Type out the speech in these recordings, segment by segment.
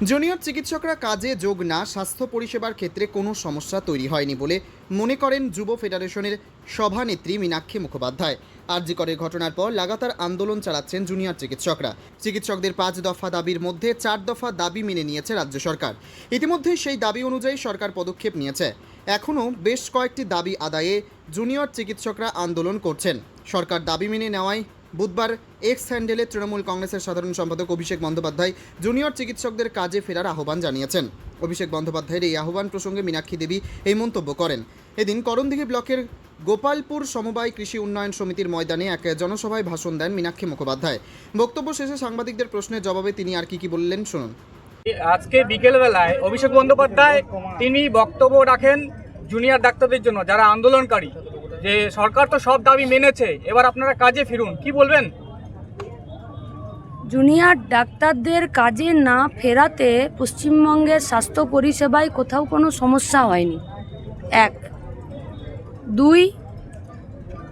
Junior চিকিৎসকরা কাজে যোগ না, স্বাস্থ্য পরিষেবার ক্ষেত্রে কোনো সমস্যা তৈরি হয়নি বলে মনে করেন যুব ফেডারেশনের সভানেত্রী মীনাক্ষী মুখোপাধ্যায়। আরজিকরের ঘটনার পর লাগাতার আন্দোলন চালাচ্ছেন জুনিয়র চিকিৎসকরা। চিকিৎসকদের পাঁচ দফা দাবির মধ্যে চার দফা দাবি মেনে নিয়েছে রাজ্য সরকার। ইতিমধ্যে সেই দাবি অনুযায়ী সরকার পদক্ষেপ নিয়েছে। এখনও বেশ কয়েকটি দাবি আদায়ে জুনিয়র চিকিৎসকরা আন্দোলন করছেন। সরকার দাবি মেনে নেওয়ায় বুধবার এক্স হ্যান্ডেলে তৃণমূল কংগ্রেসের সাধারণ সম্পাদক অভিষেক বন্দ্যোপাধ্যায় জুনিয়র চিকিৎসকদের কাজে ফেরার আহ্বান জানিয়েছেন। অভিষেক বন্দ্যোপাধ্যায়ের এই আহ্বান প্রসঙ্গে মীনাক্ষী দেবী এই মন্তব্য করেন। এদিন করণদিঘি ব্লকের গোপালপুর সমবায় কৃষি উন্নয়ন সমিতির ময়দানে এক জনসভায় ভাষণ দেন মীনাক্ষী মুখোপাধ্যায়। বক্তব্য শেষে সাংবাদিকদের প্রশ্নের জবাবে তিনি আর কি কি বললেন শুনুন। আজকে বিকেলবেলায় অভিষেক বন্দ্যোপাধ্যায় তিনি বক্তব্য রাখেন জুনিয়র ডাক্তারদের জন্য, যারা আন্দোলনকারী। যে সরকার তো সব দাবি মেনেছে। এবার আপনারা কাজে ফিরুন। কি বলবেন? জুনিয়র ডাক্তারদের কাজে না ফেরাতে পশ্চিমবঙ্গের স্বাস্থ্য পরিষেবায় কোথাও কোনো সমস্যা হয়নি। এক। দুই,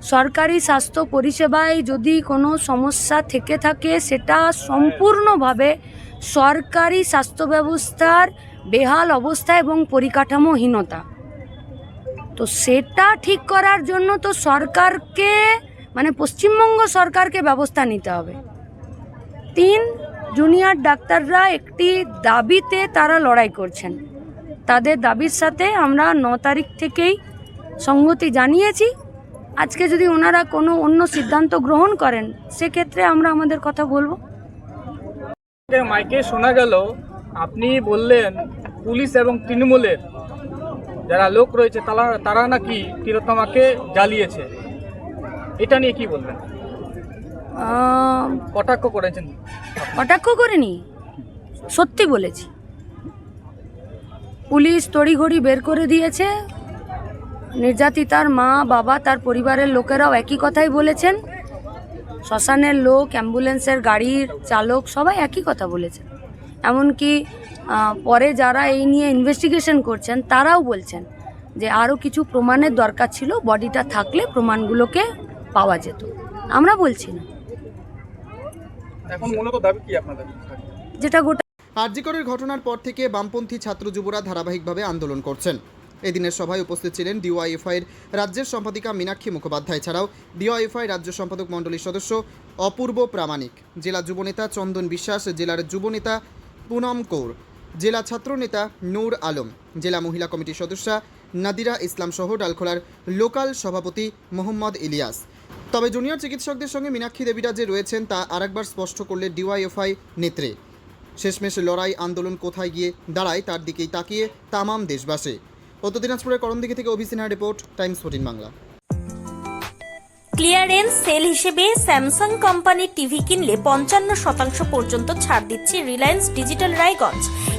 সরকারি স্বাস্থ্য পরিষেবায় যদি কোনো সমস্যা থেকে থাকে, সেটা সম্পূর্ণভাবে সরকারি স্বাস্থ্য ব্যবস্থার বেহাল অবস্থা এবং পরিকাঠামোহীনতা। তো সেটা ঠিক করার জন্য তো সরকারকে মানে পশ্চিমবঙ্গ সরকারকে ব্যবস্থা নিতে হবে। তিন, জুনিয়র ডাক্তাররা একটি দাবিতে তারা লড়াই করছেন। তাদের দাবির সাথে আমরা ন তারিখ থেকেই সংগতি জানিয়েছি। আজকে যদি ওনারা কোনো অন্য সিদ্ধান্ত গ্রহণ করেন, সেক্ষেত্রে আমরা আমাদের কথা বলব। মাইকে শোনা গেল, আপনি বললেন পুলিশ এবং তৃণমূলের যারা লোক রয়েছে তারা তারা নাকি তিলোত্তমাকে জ্বালিয়েছে? এটা নিয়ে কি বলবেন? কটাক্ষ করেছেন? কটাক্ষ করিনি সত্যি বলেছি। পুলিশ তড়িঘড়ি বের করে দিয়েছে। নির্যাতিতার মা বাবা তার পরিবারের লোকেরাও একই কথাই বলেছেন। শ্মশানের লোক অ্যাম্বুলেন্সের গাড়ির চালক সবাই একই কথা বলেছেন। এমনকি পরে যারা এই নিয়ে ইনভেস্টিগেশন করছেন তারাও বলছেন যে আরও কিছু প্রমাণের দরকার ছিল বডিটা থাকলে প্রমাণগুলোকে পাওয়া যেত। আমরা বলছি না। যেটা গোটা আরজিকরের ঘটনার পর থেকে বামপন্থী ছাত্র যুবরা ধারাবাহিকভাবে আন্দোলন করছেন। এদিনের সভায় উপস্থিত ছিলেন ডিওয়াইএফআইয়ের রাজ্যের সম্পাদিকা মীনাক্ষী মুখোপাধ্যায় ছাড়াও ডিওয়াইএফআই রাজ্য সম্পাদক মণ্ডলীর সদস্য অপূর্ব প্রামাণিক। জেলা যুবনেতা চন্দন বিশ্বাস জেলার যুবনেতা পুনম কৌর। জেলা ছাত্রনেতা নূর আলম, জেলা মহিলা কমিটির সদস্যা নাদিরা ইসলাম সহ ডালখোলার লোকাল সভাপতি মোহাম্মদ ইলিয়াস। তবে জুনিয়র চিকিৎসকদের সঙ্গে মীনাক্ষী দেবীরা যে রয়েছেন তা আরেকবার স্পষ্ট করলে ডিওয়াইএফআই নেত্রে। শেষমেশ লড়াই আন্দোলন কোথায় গিয়ে দাঁড়ায় তার দিকেই তাকিয়ে তামাম দেশবাসী। উত্তর দিনাজপুরের করণদিঘি থেকে Abhi Sinha report, Times fourteen Bangla. Clearance sale হিসেবে স্যামসাং কোম্পানির টিভি কিনলে পঞ্চান্ন শতাংশ পর্যন্ত ছাড় দিচ্ছে রিলায়েন্স ডিজিটাল রায়গঞ্জ।